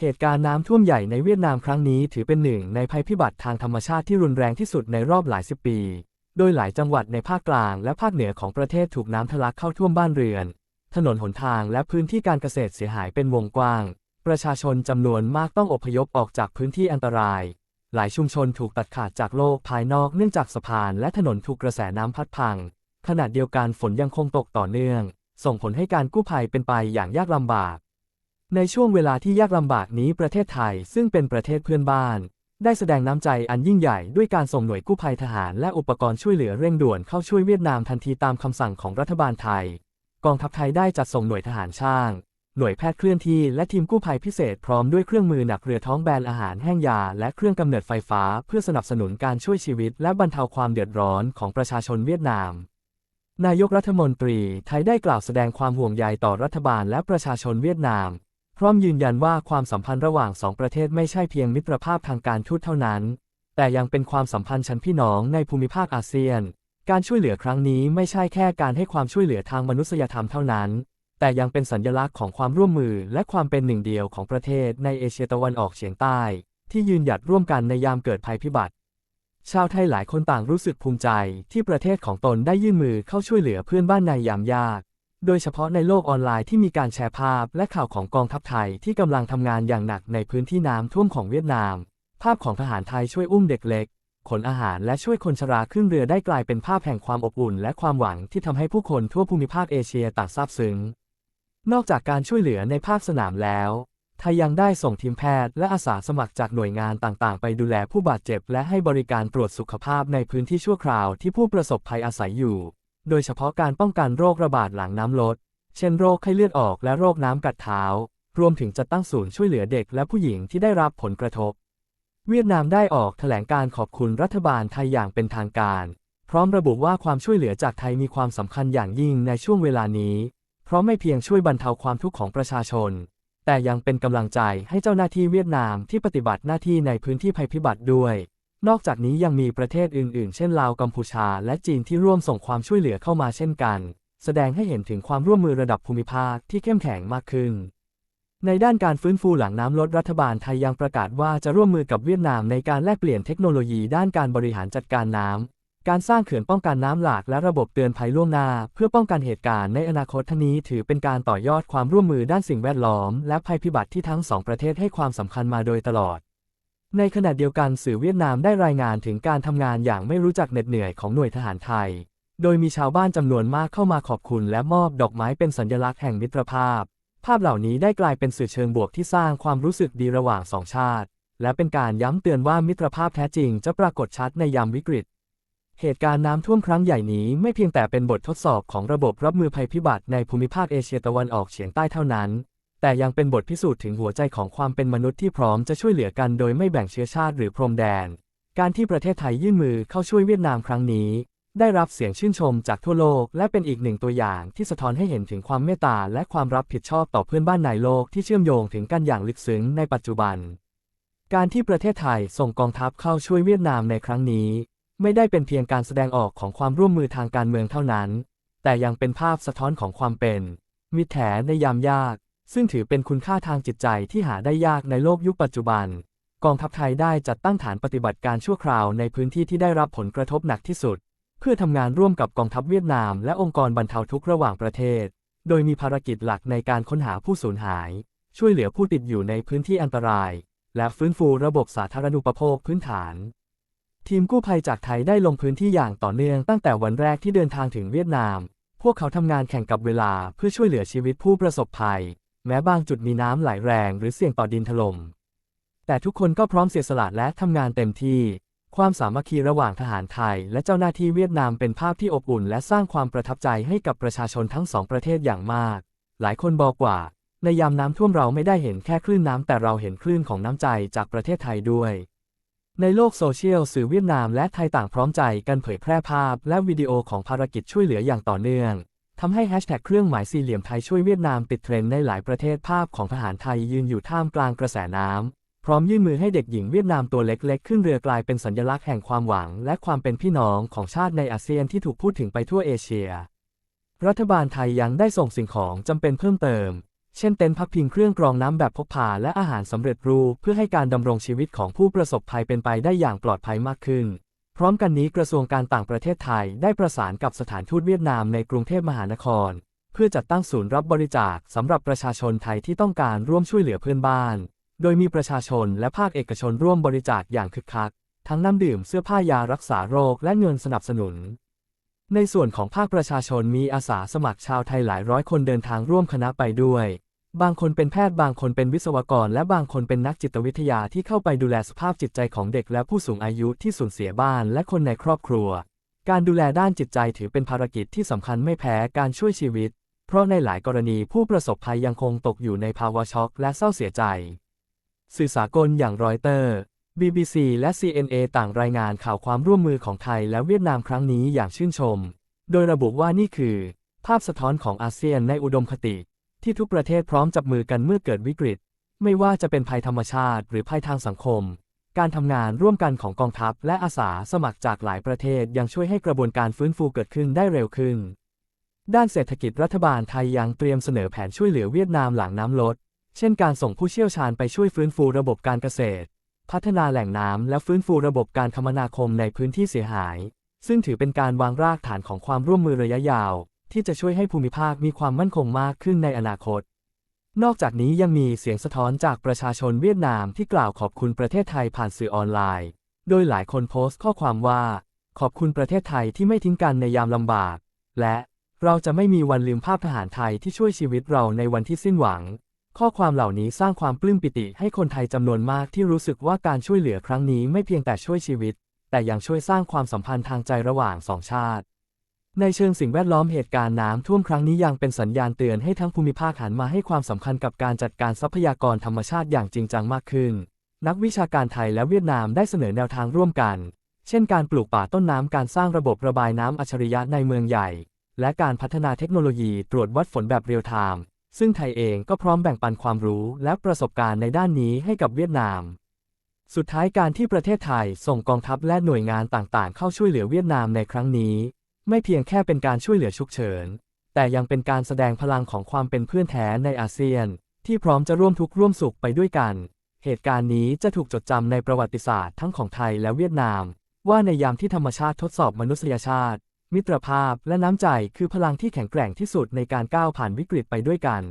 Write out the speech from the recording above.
เหตุการณ์น้ำท่วมใหญ่ในเวียดนามครั้งนี้ถือเป็นหนึ่งในภัยพิบัติทางธรรมชาติที่รุนแรงที่สุดในรอบหลายสิบปี โดยหลายจังหวัดในภาคกลางและภาคเหนือของประเทศถูกน้ำทะลักเข้าท่วมบ้านเรือน ถนนหนทางและพื้นที่การเกษตรเสียหายเป็นวงกว้าง ประชาชนจำนวนมากต้องอพยพออกจากพื้นที่อันตราย หลายชุมชนถูกตัดขาดจากโลกภายนอกเนื่องจากสะพานและถนนถูกกระแสน้ำพัดพัง ขณะเดียวกันฝนยังคงตกต่อเนื่อง ส่งผลให้การกู้ภัยเป็นไปอย่างยากลำบาก ในช่วงเวลาที่ยากลำบากนี้ประเทศไทยซึ่งเป็นประเทศเพื่อนบ้าน ได้แสดงน้ำใจอันยิ่งใหญ่ด้วยการส่งหน่วยกู้ภัยทหารและอุปกรณ์ช่วยเหลือเร่งด่วนเข้าช่วยเวียดนามทันทีตามคำสั่งของรัฐบาลไทย กองทัพไทยได้จัดส่งหน่วยทหารช่าง หน่วยแพทย์เคลื่อนที่และทีมกู้ภัยพิเศษพร้อมด้วยเครื่องมือหนักเรือท้องแบนอาหารแห้งยา และเครื่องกำเนิดไฟฟ้า เพื่อสนับสนุนการช่วยชีวิต และบรรเทาความเดือดร้อนของประชาชนเวียดนามนายกรัฐมนตรีไทยได้กล่าวแสดงความห่วงใยต่อรัฐบาลและประชาชนเวียดนาม พร้อมยืนยันว่าความสัมพันธ์ระหว่างสองประเทศไม่ใช่เพียงมิตรภาพทางการทูตเท่านั้น แต่ยังเป็นความสัมพันธ์ชั้นพี่น้องในภูมิภาคอาเซียน การช่วยเหลือครั้งนี้ไม่ใช่แค่การให้ความช่วยเหลือทางมนุษยธรรมเท่านั้น แต่ยังเป็นสัญลักษณ์ของความร่วมมือและความเป็นหนึ่งเดียวของประเทศในเอเชียตะวันออกเฉียงใต้ ที่ยืนหยัดร่วมกันในยามเกิดภัยพิบัติ ชาวไทยหลายคนต่างรู้สึกภูมิใจที่ประเทศของตนได้ยื่นมือเข้าช่วยเหลือเพื่อนบ้านในยามยาก โดยเฉพาะในโลกออนไลน์ที่มีการแชร์ภาพและข่าวของกองทัพไทยที่กำลังทำงานอย่างหนักในพื้นที่น้ำท่วมของเวียดนาม ภาพของทหารไทยช่วยอุ้มเด็กเล็ก ขนอาหารและช่วยคนชราขึ้นเรือได้กลายเป็นภาพแห่งความอบอุ่น และความหวังที่ทำให้ผู้คนทั่วภูมิภาคเอเชียต่างซาบซึ้ง นอกจากการช่วยเหลือในภาคสนามแล้ว ไทยยังได้ส่งทีมแพทย์และอาสาสมัครจากหน่วยงานต่างๆ ไปดูแลผู้บาดเจ็บ และให้บริการตรวจสุขภาพในพื้นที่ชั่วคราวที่ผู้ประสบภัยอาศัยอยู่ โดยเฉพาะการป้องกันโรคระบาดหลังน้ำลด เช่นโรคไข้เลือดออกและโรคน้ำกัดเท้า รวมถึงจะตั้งศูนย์ช่วยเหลือเด็กและผู้หญิงที่ได้รับผลกระทบ เวียดนามได้ออกแถลงการขอบคุณรัฐบาลไทยอย่างเป็นทางการ พร้อมระบุว่าความช่วยเหลือจากไทยมีความสำคัญอย่างยิ่งในช่วงเวลานี้ เพราะไม่เพียงช่วยบรรเทาความทุกข์ของประชาชน แต่ยังเป็นกำลังใจให้เจ้าหน้าที่เวียดนามที่ปฏิบัติหน้าที่ในพื้นที่ภัยพิบัติด้วย นอกจากนี้ยังมีประเทศอื่นๆ เช่นลาวกัมพูชา และจีนที่ร่วมส่งความช่วยเหลือเข้ามาเช่นกัน แสดงให้เห็นถึงความร่วมมือระดับภูมิภาคที่เข้มแข็งมากขึ้น ในด้านการฟื้นฟูหลังน้ำลดรัฐบาลไทยยังประกาศว่าจะร่วมมือกับเวียดนามในการแลกเปลี่ยนเทคโนโลยีด้านการบริหารจัดการน้ำการสร้างเขื่อนป้องกันน้ำหลากและระบบเตือนภัยล่วงหน้า เพื่อป้องกันเหตุการณ์ในอนาคตทั้งนี้ถือเป็นการต่อยอดความร่วมมือด้านสิ่งแวดล้อม และภัยพิบัติที่ทั้งสองประเทศให้ความสำคัญมาโดยตลอด ในขณะเดียวกันสื่อเวียดนามได้รายงานถึงการทำงานอย่างไม่รู้จักเหน็ดเหนื่อยของหน่วยทหารไทย โดยมีชาวบ้านจำนวนมากเข้ามาขอบคุณและมอบดอกไม้เป็นสัญลักษณ์แห่งมิตรภาพ ภาพเหล่านี้ได้กลายเป็นสื่อเชิงบวกที่สร้างความรู้สึกดีระหว่างสองชาติ และเป็นการย้ำเตือนว่ามิตรภาพแท้จริงจะปรากฏชัดในยามวิกฤต เหตุการณ์น้ำท่วมครั้งใหญ่นี้ไม่เพียงแต่เป็นบททดสอบของระบบรับมือภัยพิบัติในภูมิภาคเอเชียตะวันออกเฉียงใต้เท่านั้น แต่ยังเป็นบทพิสูจน์ถึงหัวใจของความเป็นมนุษย์ที่พร้อมจะช่วยเหลือกันโดยไม่แบ่งเชื้อชาติหรือพรมแดน การที่ประเทศไทยยื่นมือเข้าช่วยเวียดนามครั้งนี้ ได้รับเสียงชื่นชมจากทั่วโลก และเป็นอีกหนึ่งตัวอย่างที่สะท้อนให้เห็นถึงความเมตตาและความรับผิดชอบต่อเพื่อนบ้านในโลกที่เชื่อมโยงถึงกันอย่างลึกซึ้งในปัจจุบัน การที่ประเทศไทยส่งกองทัพเข้าช่วยเวียดนามในครั้งนี้ ไม่ได้เป็นเพียงการแสดงออกของความร่วมมือทางการเมืองเท่านั้น แต่ยังเป็นภาพสะท้อนของความเป็น มิตรแท้ในยามยาก ซึ่งถือเป็นคุณค่าทางจิตใจที่หาได้ยากในโลกยุคปัจจุบัน กองทัพไทยได้จัดตั้งฐานปฏิบัติการชั่วคราวในพื้นที่ที่ได้รับผลกระทบหนักที่สุด เพื่อทำงานร่วมกับกองทัพเวียดนาม และองค์กรบรรเทาทุกข์ระหว่างประเทศ โดยมีภารกิจหลักในการค้นหาผู้สูญหาย ช่วยเหลือผู้ติดอยู่ในพื้นที่อันตราย และฟื้นฟูระบบสาธารณูปโภคพื้นฐานทีมกู้ภัยจากไทยได้ลงพื้นที่อย่างต่อเนื่องตั้งแต่วันแรกที่เดินทางถึงเวียดนาม พวกเขาทำงานแข่งกับเวลาเพื่อช่วยเหลือชีวิตผู้ประสบภัย แม้บางจุดมีน้ำไหลแรงหรือเสี่ยงต่อดินถล่ม แต่ทุกคนก็พร้อมเสียสละและทำงานเต็มที่ ความสามัคคีระหว่างทหารไทย และเจ้าหน้าที่เวียดนามเป็นภาพที่อบอุ่น และสร้างความประทับใจให้กับประชาชนทั้งสองประเทศอย่างมาก หลายคนบอกว่า ในยามน้ำท่วมเราไม่ได้เห็นแค่คลื่นน้ำแต่เราเห็นคลื่นของน้ำใจจากประเทศไทยด้วย ในโลกโซเชียลสื่อเวียดนามและไทยต่างพร้อมใจกันเผยแพร่ภาพ และวิดีโอของภารกิจช่วยเหลืออย่างต่อเนื่อง ทำให้แฮชแท็กเครื่องหมายสี่เหลี่ยมไทยช่วยเวียดนามติดเทรนด์ในหลายประเทศภาพของทหารไทยยืนอยู่ท่ามกลางกระแสน้ำ พร้อมยื่นมือให้เด็กหญิงเวียดนามตัวเล็กๆ ขึ้นเรือกลายเป็นสัญลักษณ์แห่งความหวัง และความเป็นพี่น้องของชาติในอาเซียนที่ถูกพูดถึงไปทั่วเอเชีย รัฐบาลไทยยังได้ส่งสิ่งของจำเป็นเพิ่มเติม เช่นเต็นท์พักพิงเครื่องกรองน้ำแบบพกพาและอาหารสำเร็จรูปเพื่อให้การดำรงชีวิตของผู้ประสบภัยเป็นไปได้อย่างปลอดภัยมากขึ้น พร้อมกันนี้กระทรวงการต่างประเทศไทยได้ประสานกับสถานทูตเวียดนามในกรุงเทพมหานคร เพื่อจัดตั้งศูนย์รับบริจาคสำหรับประชาชนไทยที่ต้องการร่วมช่วยเหลือเพื่อนบ้าน โดยมีประชาชนและภาคเอกชนร่วมบริจาคอย่างคึกคัก ทั้งน้ำดื่มเสื้อผ้ายารักษาโรคและเงินสนับสนุน ในส่วนของภาคประชาชนมีอาสาสมัครชาวไทยหลายร้อยคนเดินทางร่วมคณะไปด้วย บางคนเป็นแพทย์บางคนเป็นวิศวกร และบางคนเป็นนักจิตวิทยาที่เข้าไปดูแลสภาพจิตใจของเด็กและผู้สูงอายุที่สูญเสียบ้านและคนในครอบครัว การดูแลด้านจิตใจถือเป็นภารกิจที่สำคัญไม่แพ้การช่วยชีวิต เพราะในหลายกรณีผู้ประสบภัยยังคงตกอยู่ในภาวะช็อกและเศร้าเสียใจ สื่อสากลอย่างรอยเตอร์ BBC และ CNA ต่างรายงานข่าวความร่วมมือของไทยและเวียดนามครั้งนี้อย่างชื่นชม โดยระบุว่านี่คือ ภาพสะท้อนของอาเซียนในอุดมคติ ที่ทุกประเทศพร้อมจับมือกันเมื่อเกิดวิกฤต ไม่ว่าจะเป็นภัยธรรมชาติ หรือภัยทางสังคม การทำงานร่วมกันของกองทัพและอาสาสมัครจากหลายประเทศยังช่วยให้กระบวนการฟื้นฟูเกิดขึ้นได้เร็วขึ้น ด้านเศรษฐกิจรัฐบาลไทยยังเตรียมเสนอแผนช่วยเหลือเวียดนามหลังน้ำลด เช่นการส่งผู้เชี่ยวชาญไปช่วยฟื้นฟูระบบการเกษตร พัฒนาแหล่งน้ำและฟื้นฟูระบบการคมนาคมในพื้นที่เสียหาย ซึ่งถือเป็นการวางรากฐานของความร่วมมือระยะยาว ที่จะช่วยให้ภูมิภาคมีความมั่นคงมากขึ้นในอนาคต นอกจากนี้ยังมีเสียงสะท้อนจากประชาชนเวียดนามที่กล่าวขอบคุณประเทศไทยผ่านสื่อออนไลน์ โดยหลายคนโพสต์ข้อความว่า ขอบคุณประเทศไทยที่ไม่ทิ้งกันในยามลำบาก และเราจะไม่มีวันลืมภาพทหารไทยที่ช่วยชีวิตเราในวันที่สิ้นหวัง ข้อความเหล่านี้สร้างความปลื้มปิติให้คนไทยจำนวนมากที่รู้สึกว่าการช่วยเหลือครั้งนี้ไม่เพียงแต่ช่วยชีวิต แต่ยังช่วยสร้างความสัมพันธ์ทางใจระหว่างสองชาติ ในเชิงสิ่งแวดล้อมเหตุการณ์น้ำท่วมครั้งนี้ยังเป็นสัญญาณเตือนให้ทั้งภูมิภาคหันมาให้ความสำคัญกับการจัดการทรัพยากรธรรมชาติอย่างจริงจังมากขึ้น นักวิชาการไทยและเวียดนามได้เสนอแนวทางร่วมกัน เช่นการปลูกป่าต้นน้ำการสร้างระบบระบายน้ำอัจฉริยะในเมืองใหญ่ และการพัฒนาเทคโนโลยีตรวจวัดฝนแบบเรียลไทม์ซึ่งไทยเองก็พร้อมแบ่งปันความรู้และประสบการณ์ในด้านนี้ให้กับเวียดนาม สุดท้ายการที่ประเทศไทยส่งกองทัพและหน่วยงานต่างๆ เข้าช่วยเหลือเวียดนามในครั้งนี้ ไม่เพียงแค่เป็นการช่วยเหลือฉุกเฉิน แต่ยังเป็นการแสดงพลังของความเป็นเพื่อนแท้ในอาเซียน ที่พร้อมจะร่วมทุกข์ร่วมสุขไปด้วยกัน เหตุการณ์นี้จะถูกจดจำในประวัติศาสตร์ทั้งของไทยและเวียดนาม ว่าในยามที่ธรรมชาติทดสอบมนุษยชาติ มิตรภาพและน้ำใจคือพลังที่แข็งแกร่งที่สุดในการก้าวผ่านวิกฤตไปด้วยกัน